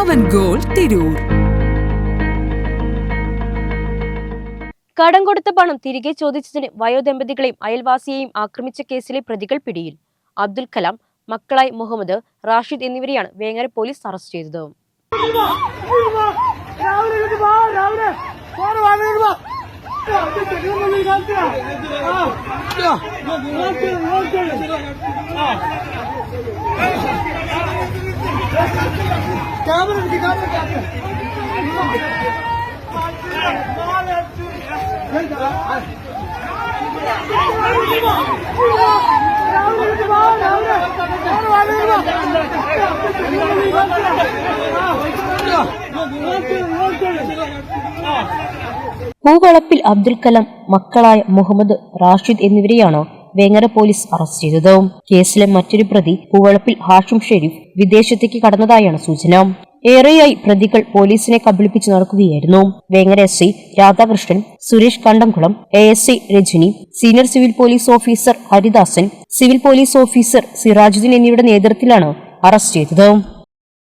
പവൻ goal Tirur. കടം കൊടുത്ത പണം തിരികെ ചോദിച്ചതിന് വയോദമ്പതികളെയും അയൽവാസിയെയും ആക്രമിച്ച കേസിലെ പ്രതികൾ പിടിയിൽ. അബ്ദുൽ കലാം മക്കളായി മുഹമ്മദ് റാഷിദ് എന്നിവരെയാണ് വേങ്ങര പോലീസ് അറസ്റ്റ് ചെയ്തത്. രാവിലെ പൂവളപ്പിൽ അബ്ദുൽ കലാം മക്കളായ മുഹമ്മദ് റാഷിദ് എന്നിവരെയാണ് വേങ്ങര പോലീസ് അറസ്റ്റ് ചെയ്തത്. കേസിലെ മറ്റൊരു പ്രതി പൂവളപ്പിൽ ഹാഷിം ഷെരീഫ് വിദേശത്തേക്ക് കടന്നതായാണ് സൂചന. ഏറെയായി പ്രതികൾ പോലീസിനെ കബളിപ്പിച്ച് നടക്കുകയായിരുന്നു. Vengara S I Radhakrishnan Suresh Kandamkulam A S I Rajani senior civil police officer Haridasan civil police officer Sirajuddin എന്നിവരുടെ നേതൃത്വത്തിലാണ് അറസ്റ്റ് ചെയ്തത്.